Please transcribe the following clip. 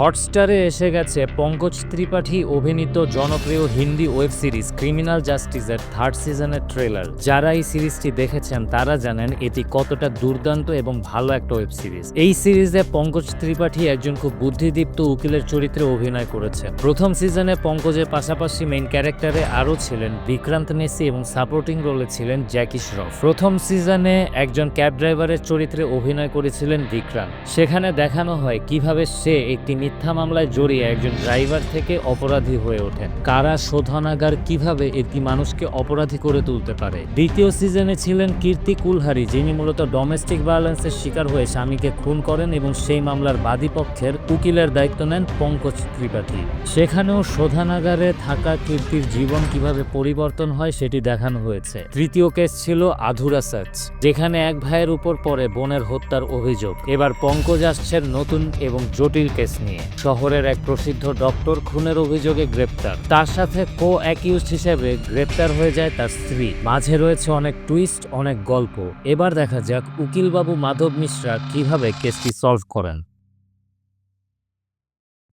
হটস্টারে এসে গেছে পঙ্কজ ত্রিপাঠী অভিনীত জনপ্রিয় হিন্দি ওয়েব সিরিজ ক্রিমিনাল জাস্টিসের থার্ড সিজনের ট্রেলার। যারা এই সিরিজটি দেখেছেন, তারা জানেন এটি কতটা দুর্দান্ত এবং ভালো একটা ওয়েব সিরিজ। এই সিরিজে পঙ্কজ ত্রিপাঠী একজন খুব বুদ্ধিদীপ্ত উকিলের চরিত্রে অভিনয় করেছে প্রথম সিজনে পঙ্কজের পাশাপাশি মেইন ক্যারেক্টারে আরও ছিলেন বিক্রান্ত নেসি এবং সাপোর্টিং রোলে ছিলেন জ্যাকি শ্রফ প্রথম সিজনে একজন ক্যাব ড্রাইভারের চরিত্রে অভিনয় করেছিলেন বিক্রান্ত। সেখানে দেখানো হয় কীভাবে সে একটি মিথ্যা মামলায় জড়িয়ে একজন ড্রাইভার থেকে অপরাধী হয়ে ওঠেন। কারা শোধনাগার কীভাবে একটি মানুষকে অপরাধী করে তুলতে পারে? দ্বিতীয় সিজনে ছিলেন কীর্তি কুলহারি, যিনি মূলত ডোমেস্টিক ভায়োলেন্সের শিকার হয়ে স্বামীকে খুন করেন এবং সেই মামলার বাদী পক্ষের উকিলের দায়িত্ব নেন পঙ্কজ ত্রিপাঠী। সেখানেও শোধনাগারে থাকা কীর্তির জীবন কীভাবে পরিবর্তন হয় সেটি দেখানো হয়েছে। তৃতীয় কেস ছিল আধুরা সার্চ, যেখানে এক ভাইয়ের উপর পরে বোনের হত্যার অভিযোগ। এবার পঙ্কজ আসছেন নতুন এবং জটিল কেস নিয়ে। শহরের এক প্রসিদ্ধ ডক্টর খুনের অভিযোগে গ্রেপ্তার। তার সাথে কো অ্যাকিউজ হিসেবে গ্রেপ্তার হয়ে যায় তার স্ত্রী। মাঝে রয়েছে অনেক টুইস্ট অনেক গল্প। এবার দেখা যাক উকিলবাবু মাধব মিশ্রা কীভাবে কেসটি সলভ করেন।